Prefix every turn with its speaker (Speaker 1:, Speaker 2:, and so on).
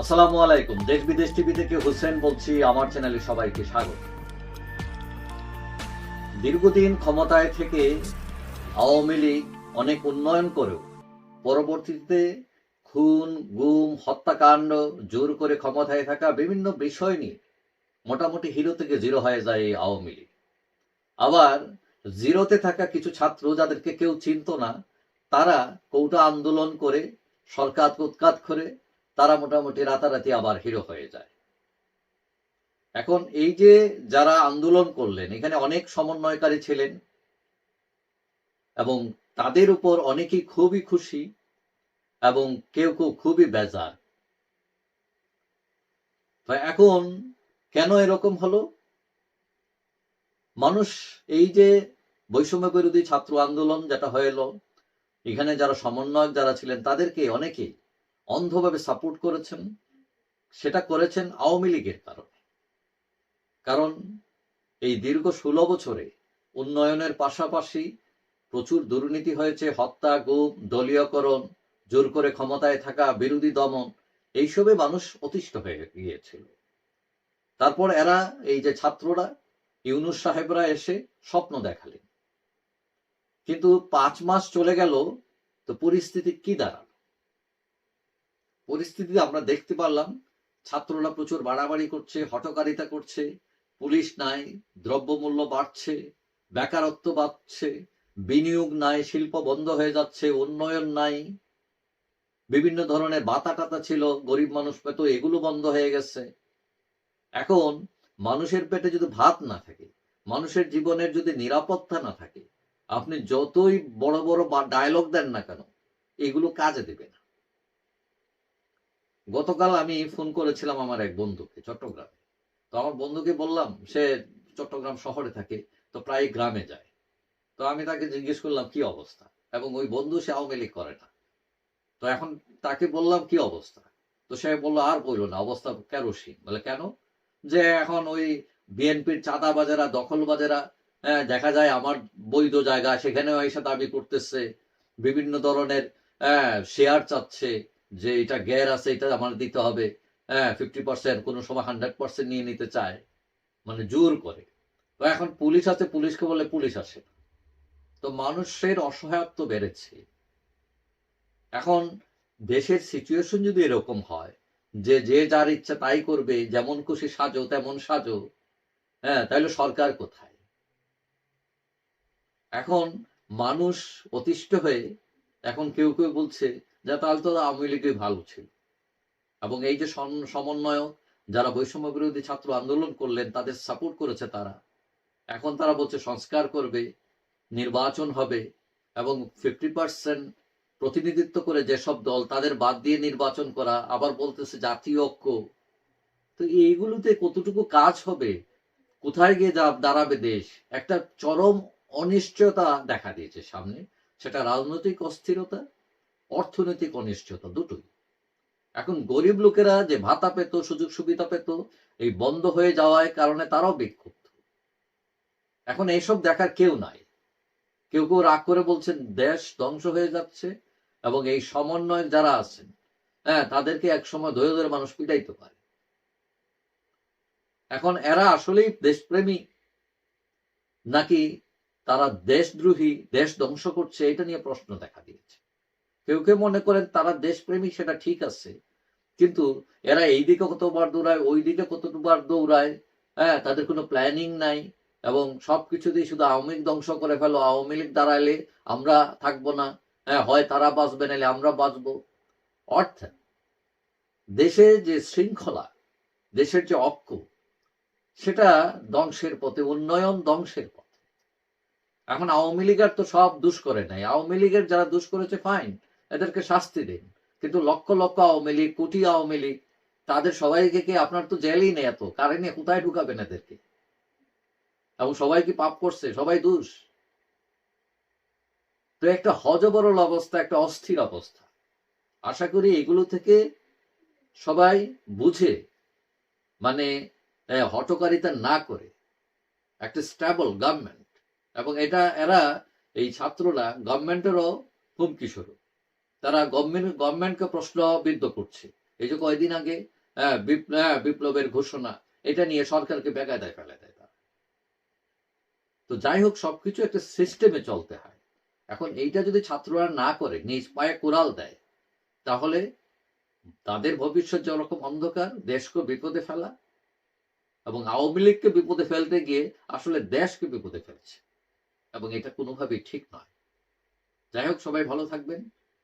Speaker 1: আসসালামু আলাইকুম। দেশ বিদেশ টিভি থেকে হোসেন বলছি, আমার চ্যানেলে সবাইকে স্বাগত। দীর্ঘদিন ক্ষমতায় থেকে আওয়ামী লীগ অনেক উন্নয়ন করেও পরবর্তীতে খুন, গুম, হত্যাকাণ্ড, জোর করে ক্ষমতায় থাকা বিভিন্ন বিষয় নিয়ে মোটামুটি হিরো থেকে জিরো হয়ে যায় এই আওয়ামী লীগ। আবার জিরোতে থাকা কিছু ছাত্র যাদেরকে কেউ চিনত না, তারা কৌটা আন্দোলন করে, সরকার উৎখাত করে তারা মোটামুটি রাতারাতি আবার হিরো হয়ে যায়। এখন এই যে যারা আন্দোলন করলেন, এখানে অনেক সমন্বয়কারী ছিলেন এবং তাদের উপর অনেকেই খুবই খুশি এবং কেউ কেউ খুবই বেজার। এখন কেন এরকম হলো? মানুষ এই যে বৈষম্য বিরোধী ছাত্র আন্দোলন যেটা হয়ে এখানে যারা সমন্বয়ক যারা ছিলেন, তাদেরকে অনেকেই অন্ধভাবে সাপোর্ট করেছেন, সেটা করেছেন আওয়ামী লীগের কারণে। কারণ এই দীর্ঘ ষোলো বছরে উন্নয়নের পাশাপাশি প্রচুর দুর্নীতি হয়েছে, হত্যা, গুম, দলীয়করণ, জোর করে ক্ষমতায় থাকা, বিরোধী দমন, এইসবে মানুষ অতিষ্ঠ হয়ে গিয়েছিল। তারপর এরা, এই যে ছাত্ররা, ইউনুস সাহেবরা এসে স্বপ্ন দেখালেন। কিন্তু পাঁচ মাস চলে গেল, তো পরিস্থিতি কি দাঁড়াল? পরিস্থিতিতে আমরা দেখতে পারলাম, ছাত্ররা প্রচুর বাড়াবাড়ি করছে হটকারিতা করছে, পুলিশ নাই, দ্রব্যমূল্য বাড়ছে, বেকারত্ব বাড়ছে, বিনিয়োগ নাই, শিল্প বন্ধ হয়ে যাচ্ছে, উন্নয়ন নাই, বিভিন্ন ধরনের বাতা টাতা ছিল, গরিব মানুষ পেত, এগুলো বন্ধ হয়ে গেছে। এখন মানুষের পেটে যদি ভাত না থাকে, মানুষের জীবনের যদি নিরাপত্তা না থাকে, আপনি যতই বড় বড় ডায়লগ দেন না কেন, এগুলো কাজে দেবে না। গতকাল আমি ফোন করেছিলাম আমার এক বন্ধুকে চট্টগ্রামে। তো আমার বন্ধুকে বললাম সে চট্টগ্রাম শহরে থাকে তো প্রায় গ্রামে যায়। তো আমি তাকে জিজ্ঞেস করলাম কি অবস্থা? এবং ওই বন্ধু সে আওয়ামী লীগ করে না। তো এখন তাকে বললাম কি অবস্থা? তো সে বলল আর বলল না অবস্থা কেরোসিন। বলে কেন? যে এখন ওই বিএনপির চাঁদাবাজেরা দখলবাজেরা হ্যাঁ, দেখা যায় আমার বৈধ জায়গা সেখানেও এসে দাবি করতেছে বিভিন্ন ধরনের শেয়ার চাচ্ছে। যে এটা গ্যার আছে, এটা আমার দিতে হবে। হ্যাঁ ফিফটি পার্সেন্ট কোনো সময় হান্ড্রেড পার্সেন্ট নিয়ে নিতে চায়। মানে জোর করে। তো এখন পুলিশ আছে, পুলিশকে বলে পুলিশ আসে। তো মানুষের অসহায়ত্ব বেড়েছে। এখন দেশের সিচুয়েশন যদি এরকম হয়, যে যে যার ইচ্ছা তাই করবে, যেমন খুশি সাজো, তেমন সাজো। হ্যাঁ তাহলে সরকার কোথায়? এখন মানুষ অতিষ্ঠ হয়ে, এখন কেউ কেউ বলছে যে তাহলে তো আওয়ামী লীগই ভালো ছিল। এবং এই যে সমন্বয়ক যারা বৈষম্য বিরোধী ছাত্র আন্দোলন করলেন, তাদের সাপোর্ট করেছে তারা। এখন তারা বলছে সংস্কার করবে, নির্বাচন হবে এবং ফিফটি পার্সেন্ট প্রতিনিধিত্ব করে যেসব দল, তাদের বাদ দিয়ে নির্বাচন করা, আবার বলতেছে জাতীয় ঐক্য। তো এইগুলোতে কতটুকু কাজ হবে? কোথায় গিয়ে দাঁড়াবে দেশ? একটা চরম অনিশ্চয়তা দেখা দিয়েছে সামনে। সেটা রাজনৈতিক অস্থিরতা অর্থনৈতিক অনিশ্চয়তা দুটোই। এখন গরিব লোকেরা যে ভাতা পেত, সুযোগ সুবিধা পেত, এই বন্ধ হয়ে যাওয়ার কারণে তারাও বিক্ষুব্ধ। এখন এইসব দেখার কেউ নাই। কেউ কেউ রাগ করে বলছেন, দেশ ধ্বংস হয়ে যাচ্ছে এবং এই সমন্বয় যারা আছেন হ্যাঁ তাদেরকে এক সময় ধরে ধরে মানুষ পিটাইতে পারে। এখন এরা আসলেই দেশপ্রেমী, নাকি তারা দেশদ্রোহী, দেশ ধ্বংস করছে, এটা নিয়ে প্রশ্ন দেখা দিয়েছে। কেউ কেউ মনে করেন তারা দেশপ্রেমী সেটা ঠিক আছে। কিন্তু এরা এই দিকে কতবার দৌড়ায়, ওই দিকে কতবার দৌড়ায় হ্যাঁ তাদের কোনো প্ল্যানিং নাই। এবং সবকিছু দিয়ে শুধু আওয়ামী লীগ ধ্বংস করে ফেলো। আওয়ামী লীগ দাঁড়াইলে আমরা থাকব না। হ্যাঁ হয় তারা বাঁচবে, নাহলে আমরা বাঁচবো। অর্থাৎ দেশে যে শৃঙ্খলা, দেশের যে অক্ষ সেটা ধ্বংসের পথে, উন্নয়ন ধ্বংসের পথে। এখন আওয়ামী লীগের তো সব দুষ করে নাই। আওয়ামী লীগের যারা দুষ করেছে ফাইন এদেরকে শাস্তি দিন। কিন্তু লক্ষ লক্ষ আওয়ামী লীগ, কোটি আওয়ামী লীগ, তাদের সবাইকে কি আপনার তো জেলই নেই এত? কারণে কোথায় ঢুকাবেন এদেরকে? এবং সবাই কি পাপ করছে? সবাই দোষ? তো একটা হজবরল অবস্থা, একটা অস্থির অবস্থা। আশা করি এগুলো থেকে সবাই বুঝে মানে হটকারিতা না করে একটা স্টেবল গভর্নমেন্ট এবং এটা, এরা, এই ছাত্ররা গভর্নমেন্টেরও হুমকি স্বরূপ। তারা গভর্নমেন্ট গভর্নমেন্টকে প্রশ্নবিদ্ধ করছে। এই যে কয়দিন আগে হ্যাঁ, হ্যাঁ, বিপ্লবের ঘোষণা এটা নিয়ে সরকারকে বেকায়দায় ফেলে দেয় তারা। তো যাই হোক সবকিছু একটা সিস্টেমে চলতে হয়। এখন এইটা যদি ছাত্ররা না করে নিজ পায়ে কোরাল দেয় তাহলে তাদের ভবিষ্যৎ যেরকম অন্ধকার দেশকে বিপদে ফেলা এবং আওয়ামী লীগকে বিপদে ফেলতে গিয়ে আসলে দেশকে বিপদে ফেলছে। এবং এটা কোনোভাবেই ঠিক নয়। যাই হোক সবাই ভালো থাকবেন।